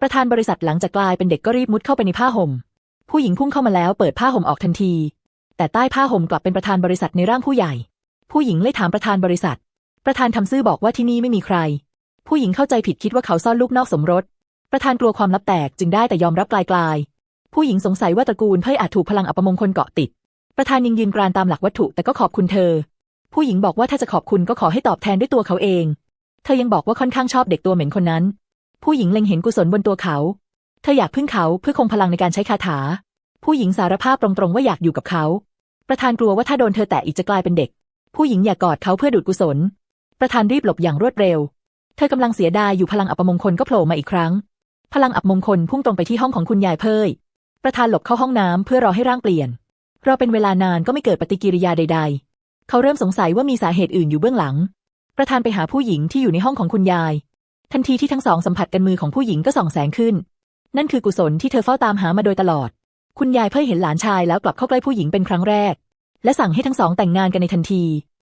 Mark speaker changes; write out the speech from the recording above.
Speaker 1: ประธานบริษัทหลังจากกลายเป็นเด็กก็รีบมุดเข้าไปในผ้าห่ม ผู้หญิงพุ่งเข้ามาแล้วเปิดผ้าห่มออกทันที แต่ใต้ผ้าห่มกลับเป็นประธานบริษัทในร่างผู้ใหญ่ ผู้หญิงเลยถามประธานบริษัท ประธานทำซื่อบอกว่าที่นี่ไม่มีใคร ผู้หญิงเข้าใจผิดคิดว่าเขาซ่อนลูกนอกสมรส ประธานกลัวความลับแตกจึงได้แต่ยอมรับกลายๆ ผู้หญิงสงสัยว่าตระกูลเพ่ยอาจถูกพลังอัปมงคลเกาะติด ประธานยังยืนกรานตามหลักวัตถุแต่ก็ขอบคุณเธอ ผู้หญิงบอกว่าถ้าจะขอบคุณก็ขอให้ตอบแทนด้วยตัวเขาเอง เธอยังบอกว่าค่อนข้างชอบเด็กตัวเหม็นคนนั้น ผู้หญิงเล็งเห็นกุศลบนตัวเขา เธออยากพึ่งเขาเพื่อคงพลังในการใช้คาถา ผู้หญิงสารภาพตรงๆว่าอยากอยู่กับเขา ประธานกลัวว่าถ้าโดนเธอแตะอีกจะกลายเป็นเด็ก ผู้หญิงอยากกอดเขาเพื่อดูดกุศล ประธานรีบหลบอย่างรวดเร็ว เธอกำลังเสียดายอยู่พลังอัปมงคลก็โผล่มาอีกครั้ง พลังอัปมงคลพุ่งตรงไปที่ห้องของคุณยายเพยประธานหลบเข้าห้องน้ำเพื่อรอให้ร่างเปลี่ยนรอเป็นเวลานานก็ไม่เกิดปฏิกิริยาใด ๆ เขาเริ่มสงสัยว่ามีสาเหตุอื่นอยู่เบื้องหลัง ประธานไปหาผู้หญิงที่อยู่ในห้องของคุณยาย ทันทีที่ทั้งสองสัมผัสกันมือของผู้หญิงก็ส่องแสงขึ้น นั่นคือกุศลที่เธอเฝ้าตามหามาโดยตลอด คุณยายเพิ่งเห็นหลานชายแล้วกลับเข้าใกล้ผู้หญิงเป็นครั้งแรก และสั่งให้ทั้งสองแต่งงานกันในทันที